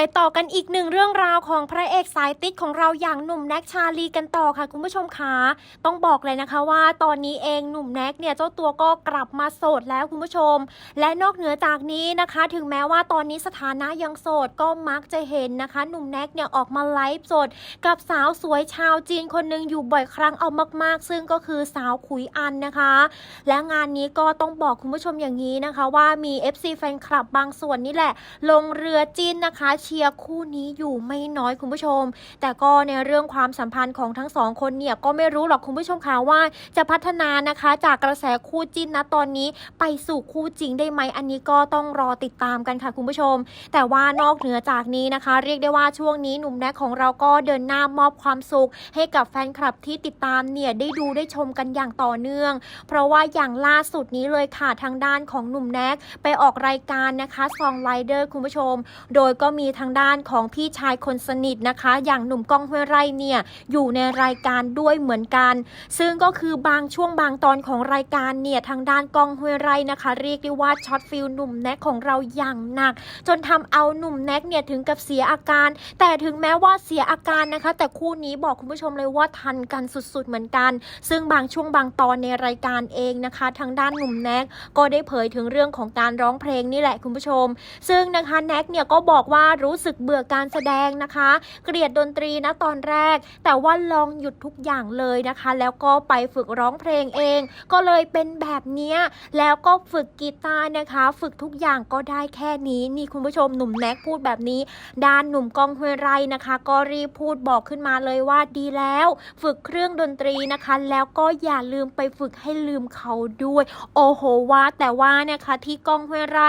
ไปต่อกันอีกหนึ่งเรื่องราวของพระเอกสายติดของเราอย่างหนุ่มแน็กชาลีกันต่อค่ะคุณผู้ชมคะต้องบอกเลยนะคะว่าตอนนี้เองหนุ่มแน็กเนี่ยเจ้าตัวก็กลับมาโสดแล้วคุณผู้ชม และนอกเหนือจากนี้นะคะ ถึงแม้ว่าตอนนี้สถานะยังโสดก็มักจะเห็นนะคะ หนุ่มแน็กเนี่ยออกมาไลฟ์สด กับสาวสวยชาวจีนคนหนึ่งอยู่บ่อยครั้งเอามาก ๆ ซึ่งก็คือสาวขุยอันนะคะ และงานนี้ก็ต้องบอกคุณผู้ชมอย่างนี้นะคะ ว่ามี FC แฟนคลับบางส่วนนี่แหละ ลงเรือจีนนะคะเชียร์คู่นี้อยู่ไม่น้อยคุณผู้ชม แต่ก็ในเรื่องความสัมพันธ์ของทั้งสองคนเนี่ยก็ไม่รู้หรอกคุณผู้ชมค่ะว่าจะพัฒนานะคะจากกระแสคู่จิ้นนะตอนนี้ไปสู่คู่จริงได้ไหมอันนี้ก็ต้องรอติดตามกันค่ะคุณผู้ชม แต่ว่านอกเหนือจากนี้นะคะ เรียกได้ว่าช่วงนี้หนุ่มแน็กของเราก็เดินหน้ามอบความสุข ให้กับแฟนคลับที่ติดตามเนี่ยได้ดูได้ชมกันอย่างต่อเนื่อง เพราะว่าอย่างล่าสุดนี้เลยค่ะทางด้านของหนุ่มแน็กไปออกรายการนะคะซองไลเดอร์คุณผู้ชม โดยก็มีทางด้านของพี่ชายคนสนิทนะคะ อย่างหนุ่มก้องห้วยไร่เนี่ยอยู่ในรายการด้วยเหมือนกัน ซึ่งก็คือบางช่วงบางตอนของรายการเนี่ยทางด้านก้องห้วยไร่นะคะ เรียกได้ว่าช็อตฟิลหนุ่มแน็กของเราอย่างหนัก จนทำเอาหนุ่มแน็กเนี่ยถึงกับเสียอาการ แต่ถึงแม้ว่าเสียอาการนะคะ แต่คู่นี้บอกคุณผู้ชมเลยว่าทันกันสุดๆเหมือนกัน ซึ่งบางช่วงบางตอนในรายการเองนะคะ ทางด้านหนุ่มแน็กก็ได้เผยถึงเรื่องของการร้องเพลงนี่แหละคุณผู้ชม ซึ่งนะคะแน็กเนี่ยก็บอกว่ารูู้้สึกเบื่อการแสดงนะคะ เกลียดดนตรีนะตอนแรก แต่ว่าลองหยุดทุกอย่างเลยนะคะ แล้วก็ไปฝึกร้องเพลงเอง ก็เลยเป็นแบบนี้แล้วก็ฝึกกีตาร์นะคะ ฝึกทุกอย่างก็ได้แค่นี้ นี่คุณผู้ชมหนุ่มแน็กพูดแบบนี้ ด้านหนุ่มกองห้วยไรนะคะ ก็รีบพูดบอกขึ้นมาเลยว่าดีแล้ว ฝึกเครื่องดนตรีนะคะ แล้วก็อย่าลืมไปฝึกให้ลืมเขาด้วย โอ้โหว่าแต่ว่านะคะที่กองห้วยไร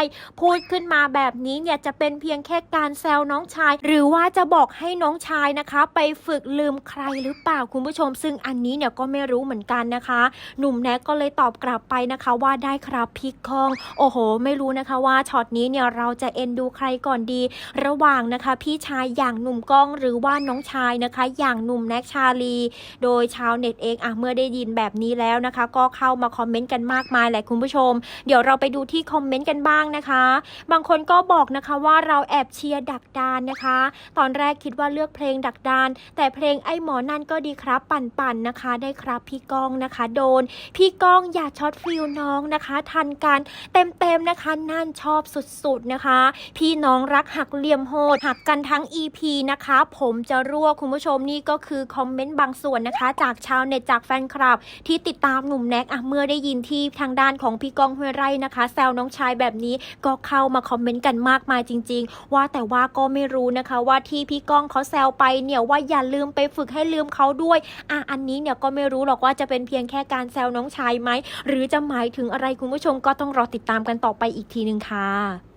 พูดขึ้นมาแบบนี้เนี่ยจะเป็นเพียงแค่การแซวน้องชาย หรือว่าจะบอกให้น้องชายนะคะ ไปฝึกลืมใครหรือเปล่าคุณผู้ชม ซึ่งอันนี้เนี่ยก็ไม่รู้เหมือนกันนะคะ หนุ่มแน็กก็เลยตอบกลับไปนะคะว่าได้ครับพี่คอง โอ้โห ไม่รู้นะคะว่าช็อตนี้เนี่ยเราจะเอ็นดูใครก่อนดี ระหว่างนะคะ พี่ชายอย่างหนุ่มก้องหรือว่าน้องชายนะคะ อย่างหนุ่มแน็กชาลี โดยชาวเน็ตเองอะเมื่อได้ยินแบบนี้แล้วนะคะ ก็เข้ามาคอมเมนต์กันมากมายแหละคุณผู้ชม เดี๋ยวเราไปดูที่คอมเมนต์กันบ้างนะคะ บางคนก็บอกนะคะว่าเราแอบเชียร์ดักดานนะคะ ตอนแรกคิดว่าเลือกเพลงดักดาน แต่เพลงไอ้หมอนั่นก็ดีครับปั่นปั่นๆนะคะ ได้ครับพี่ก้องนะคะ โดน พี่ก้องอย่าช็อตฟิลน้องนะคะ ทันกันเต็มๆนะคะนั่นชอบสุดๆนะคะ พี่น้องรักหักเหลี่ยมโหดหักกันทั้ง EP นะคะ ผมจะรั่วคุณผู้ชมนี่ก็คือคอมเมนต์บางส่วนนะคะ จากชาวเน็ตจากแฟนคลับ ที่ติดตามหนุ่มแน็กอะเมื่อได้ยินที่ทางด้านของพี่ก้องห้วยไร่นะคะ แซวน้องชายแบบนี้ก็เข้ามาคอมเมนต์กันมากมายจริง ๆ ว่าแต่ว่าก็ไม่รู้นะคะว่าที่พี่ก้องเขาแซวไปเนี่ยว่าอย่าลืมไปฝึกให้ลืมเขาด้วยอะอันนี้เนี่ยก็ไม่รู้หรอกว่าจะเป็นเพียงแค่การแซวน้องชายไหมหรือจะหมายถึงอะไรคุณผู้ชมก็ต้องรอติดตามกันต่อไปอีกทีหนึ่งค่ะ